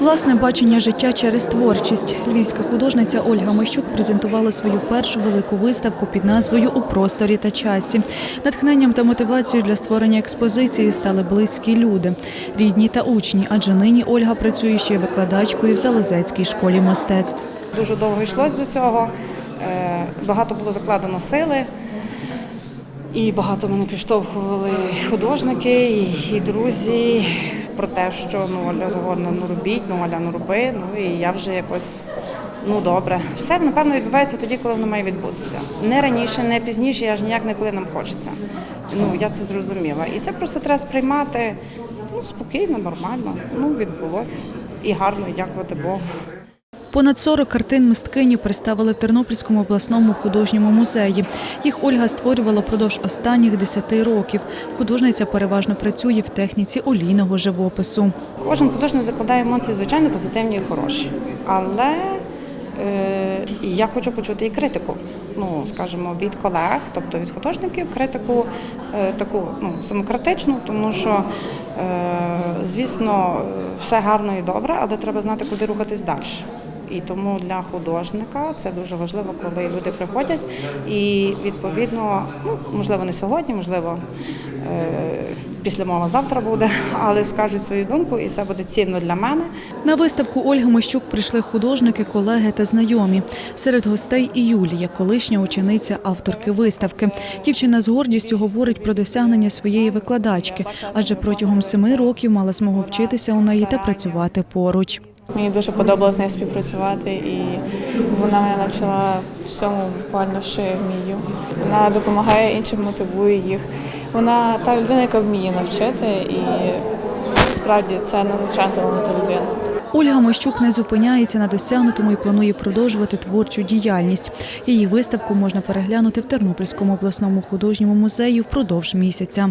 Власне бачення життя через творчість. Львівська художниця Ольга Мащук презентувала свою першу велику виставку під назвою У просторі та часі. Натхненням та мотивацією для створення експозиції стали близькі люди, рідні та учні, адже нині Ольга працює ще викладачкою в Залозецькій школі мистецтв. Дуже довго йшлось до цього. е, Багато було закладено сили. І багато мене підштовхували художники і друзі про те, що ну Оля говорила, ну робіть, ну Оля, ну роби. Ну і я вже якось ну добре. Все напевно відбувається тоді, коли воно має відбутися. Не раніше, не пізніше, я ж ніяк не коли нам хочеться. Ну я це зрозуміла. І це просто треба сприймати ну, спокійно, нормально. Ну відбулося і гарно, і дякувати Богу. Понад 40 картин мисткині представили в Тернопільському обласному художньому музеї. Їх Ольга створювала впродовж останніх 10 років. Художниця переважно працює в техніці олійного живопису. Кожен художник закладає емоції, звичайно, позитивні і хороші. Але е, я хочу почути і критику. Ну, скажімо, від колег, тобто від художників, критику е, таку ну, самокритичну, тому що, е, звісно, все гарно і добре, але треба знати, куди рухатись далі. І тому для художника це дуже важливо, коли люди приходять і відповідно, ну можливо, не сьогодні, можливо, е, після мова завтра буде, але скажуть свою думку, і це буде цінно для мене. На виставку Ольги Мощук прийшли художники, колеги та знайомі. Серед гостей і Юлія, колишня учениця авторки виставки. Дівчина з гордістю говорить про досягнення своєї викладачки, адже протягом семи років мала змогу вчитися у неї та працювати поруч. Мені дуже подобалося з нею співпрацювати, і вона мене навчила всьому буквально, що я вмію. Вона допомагає іншим, мотивує їх. Вона та людина, яка вміє навчити, і справді це надзвичайно талановита людина. Ольга Мощук не зупиняється на досягнутому і планує продовжувати творчу діяльність. Її виставку можна переглянути в Тернопільському обласному художньому музеї впродовж місяця.